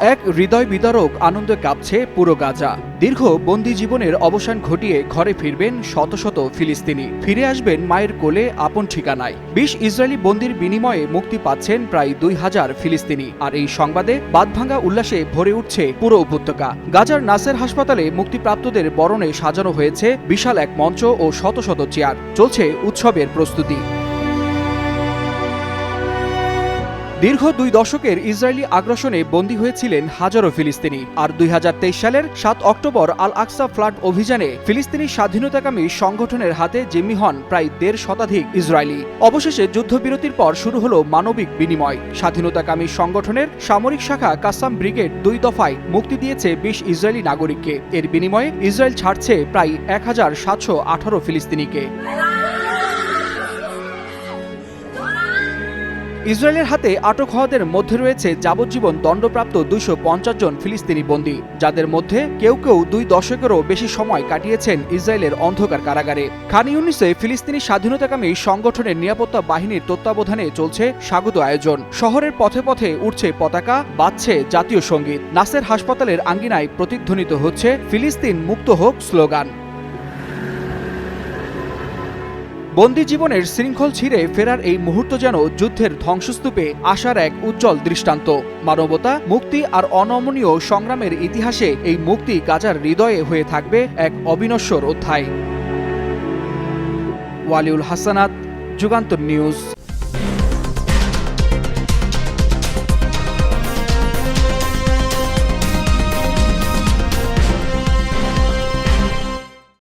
এক হৃদয় বিদারক আনন্দে কাঁপছে পুরো গাজা। দীর্ঘ বন্দি জীবনের অবসান ঘটিয়ে ঘরে ফিরবেন শত শত ফিলিস্তিনি। ফিরে আসবেন মায়ের কোলে আপন ঠিকানায়। বিশ ইসরায়েলি বন্দির বিনিময়ে মুক্তি পাচ্ছেন প্রায় দুই হাজার ফিলিস্তিনি। আর এই সংবাদে বাদভাঙ্গা উল্লাসে ভরে উঠছে পুরো উপত্যকা। গাজার নাসের হাসপাতালে মুক্তিপ্রাপ্তদের বরণে সাজানো হয়েছে বিশাল এক মঞ্চ ও শত শত চেয়ার। চলছে উৎসবের প্রস্তুতি। দীর্ঘ দুই দশকের ইসরায়েলি আগ্রাসনে বন্দী হয়েছিলেন হাজারো ফিলিস্তিনি। আর দুই হাজার তেইশ সালের সাত অক্টোবর আল আকসা ফ্লাড অভিযানে ফিলিস্তিনি স্বাধীনতাকামী সংগঠনের হাতে জিম্মি হন প্রায় দেড় শতাধিক ইসরায়েলি। অবশেষে যুদ্ধবিরতির পর শুরু হলো মানবিক বিনিময়। স্বাধীনতাকামী সংগঠনের সামরিক শাখা কাসাম ব্রিগেড দুই দফায় মুক্তি দিয়েছে বিশ ইসরায়েলি নাগরিককে। এর বিনিময়ে ইসরায়েল ছাড়ছে প্রায় এক হাজার সাতশো আঠারো ফিলিস্তিনিকে। ইসরায়েলের হাতে আটক হওয়াদের মধ্যে রয়েছে যাবজ্জীবন দণ্ডপ্রাপ্ত দুইশো পঞ্চাশ জন ফিলিস্তিনি বন্দী, যাদের মধ্যে কেউ কেউ দুই দশকেরও বেশি সময় কাটিয়েছেন ইসরায়েলের অন্ধকার কারাগারে। খান ইউনিসে ফিলিস্তিনি স্বাধীনতাকামী সংগঠনের নিরাপত্তা বাহিনীর তত্ত্বাবধানে চলছে স্বাগত আয়োজন। শহরের পথে পথে উঠছে পতাকা, বাজছে জাতীয় সংগীত। নাসের হাসপাতালের আঙ্গিনায় প্রতিধ্বনিত হচ্ছে ফিলিস্তিন মুক্ত হোক স্লোগান। বন্দি জীবনের শৃঙ্খল ছিঁড়ে ফেরার এই মুহূর্ত যেন যুদ্ধের ধ্বংসস্তূপে আসার এক উজ্জ্বল দৃষ্টান্ত। মানবতা, মুক্তি আর অনমনীয় সংগ্রামের ইতিহাসে এই মুক্তি গাজার হৃদয়ে হয়ে থাকবে এক অবিনশ্বর অধ্যায়। ওয়ালিউল হাসানাত, যুগান্তর নিউজ।